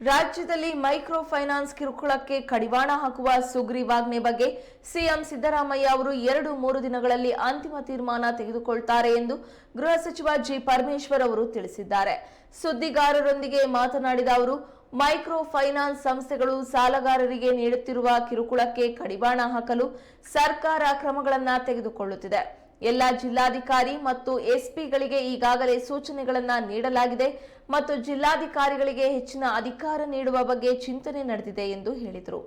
ರಾಜ್ಯದಲ್ಲಿ micro finance ಕಿರುಕುಳಕ್ಕೆ ಕಡಿವಾಣ ಹಾಕುವ ಸುಗ್ರೀವಾಜ್ಞೆ ಬಗ್ಗೆ ಸಿಎಂ ಸಿದ್ದರಾಮಯ್ಯ ಅವರು ಎರಡು ಮೂರು ದಿನಗಳಲ್ಲಿ ಅಂತಿಮ ತೀರ್ಮಾನ ತೆಗೆದುಕೊಳ್ತಾರೆ ಎಂದು ಗೃಹ ಸಚಿವ ಜಿ ಪರಮೇಶ್ವರ್ ಅವರು ತಿಳಿಸಿದ್ದಾರೆ. ಸುದ್ದಿಗಾರರೊಂದಿಗೆ ಮಾತನಾಡಿದ ಅವರು ಮೈಕ್ರೋ ಫೈನಾನ್ಸ್ ಸಂಸ್ಥೆಗಳು ಸಾಲಗಾರರಿಗೆ ನೀಡುತ್ತಿರುವ ಕಿರುಕುಳಕ್ಕೆ ಕಡಿವಾಣ ಹಾಕಲು ಸರ್ಕಾರ ಕ್ರಮಗಳನ್ನು ತೆಗೆದುಕೊಳ್ಳುತ್ತಿದೆ. ಎಲ್ಲ ಜಿಲ್ಲಾಧಿಕಾರಿ ಮತ್ತು ಎಸ್ಪಿಗಳಿಗೆ ಈಗಾಗಲೇ ಸೂಚನೆಗಳನ್ನು ನೀಡಲಾಗಿದೆ ಮತ್ತು ಜಿಲ್ಲಾಧಿಕಾರಿಗಳಿಗೆ ಹೆಚ್ಚಿನ ಅಧಿಕಾರ ನೀಡುವ ಬಗ್ಗೆ ಚಿಂತನೆ ನಡೆದಿದೆ ಎಂದು ಹೇಳಿದರು.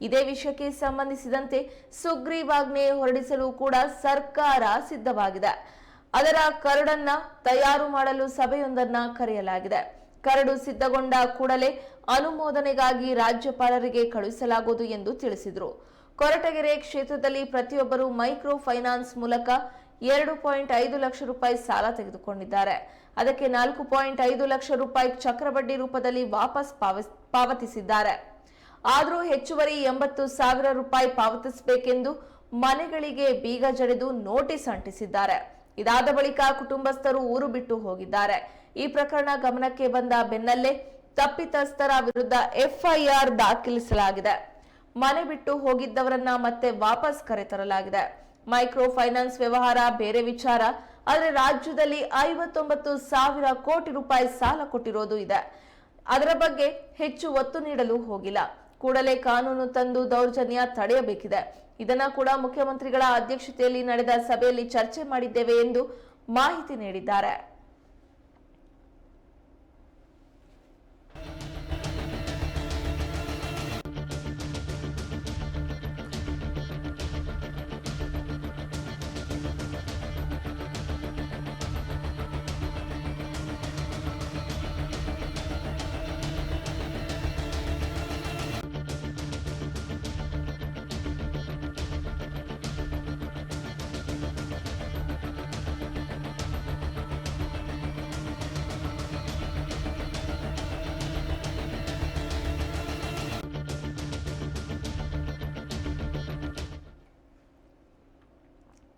ಇದೇ ವಿಷಯಕ್ಕೆ ಸಂಬಂಧಿಸಿದಂತೆ ಸುಗ್ರೀವಾಜ್ಞೆ ಹೊರಡಿಸಲು ಕೂಡ ಸರ್ಕಾರ ಸಿದ್ಧವಾಗಿದೆ. ಅದರ ಕರಡನ್ನ ತಯಾರು ಮಾಡಲು ಸಭೆಯೊಂದನ್ನ ಕರೆಯಲಾಗಿದೆ. ಕರಡು ಸಿದ್ಧಗೊಂಡ ಕೂಡಲೇ ಅನುಮೋದನೆಗಾಗಿ ರಾಜ್ಯಪಾಲರಿಗೆ ಕಳುಹಿಸಲಾಗುವುದು ಎಂದು ತಿಳಿಸಿದರು. ಕೊರಟಗೆರೆ ಕ್ಷೇತ್ರದಲ್ಲಿ ಪ್ರತಿಯೊಬ್ಬರು ಮೈಕ್ರೋ ಫೈನಾನ್ಸ್ ಮೂಲಕ ಎರಡು ಪಾಯಿಂಟ್ ಐದು ಲಕ್ಷ ರೂಪಾಯಿ ಸಾಲ ತೆಗೆದುಕೊಂಡಿದ್ದಾರೆ. ಅದಕ್ಕೆ ನಾಲ್ಕು ಪಾಯಿಂಟ್ ಐದು ಲಕ್ಷ ರೂಪಾಯಿ ಚಕ್ರಬಡ್ಡಿ ರೂಪದಲ್ಲಿ ವಾಪಸ್ ಪಾವತಿಸಿದ್ದಾರೆ. ಆದರೂ ಹೆಚ್ಚುವರಿ ಎಂಬತ್ತು ಸಾವಿರ ರೂಪಾಯಿ ಪಾವತಿಸಬೇಕೆಂದು ಮನೆಗಳಿಗೆ ಬೀಗ ಜಡಿದು ನೋಟಿಸ್ ಅಂಟಿಸಿದ್ದಾರೆ. ಇದಾದ ಬಳಿಕ ಕುಟುಂಬಸ್ಥರು ಊರು ಬಿಟ್ಟು ಹೋಗಿದ್ದಾರೆ. ಈ ಪ್ರಕರಣ ಗಮನಕ್ಕೆ ಬಂದ ಬೆನ್ನಲ್ಲೇ ತಪ್ಪಿತಸ್ಥರ ವಿರುದ್ಧ ಎಫ್ಐಆರ್ ದಾಖಲಿಸಲಾಗಿದೆ. ಮನೆ ಬಿಟ್ಟು ಹೋಗಿದ್ದವರನ್ನ ಮತ್ತೆ ವಾಪಸ್ ಕರೆತರಲಾಗಿದೆ. ಮೈಕ್ರೋ ಫೈನಾನ್ಸ್ ವ್ಯವಹಾರ ಬೇರೆ ವಿಚಾರ, ಆದರೆ ರಾಜ್ಯದಲ್ಲಿ ಐವತ್ತೊಂಬತ್ತು ಸಾವಿರ ಕೋಟಿ ರೂಪಾಯಿ ಸಾಲ ಕೊಟ್ಟಿರೋದು ಇದೆ. ಅದರ ಬಗ್ಗೆ ಹೆಚ್ಚು ಒತ್ತು ನೀಡಲು ಹೋಗಿಲ್ಲ. ಕೂಡಲೇ ಕಾನೂನು ತಂದು ದೌರ್ಜನ್ಯ ತಡೆಯಬೇಕಿದೆ. ಇದನ್ನ ಕೂಡ ಮುಖ್ಯಮಂತ್ರಿಗಳ ಅಧ್ಯಕ್ಷತೆಯಲ್ಲಿ ನಡೆದ ಸಭೆಯಲ್ಲಿ ಚರ್ಚೆ ಮಾಡಿದ್ದೇವೆ ಎಂದು ಮಾಹಿತಿ ನೀಡಿದ್ದಾರೆ.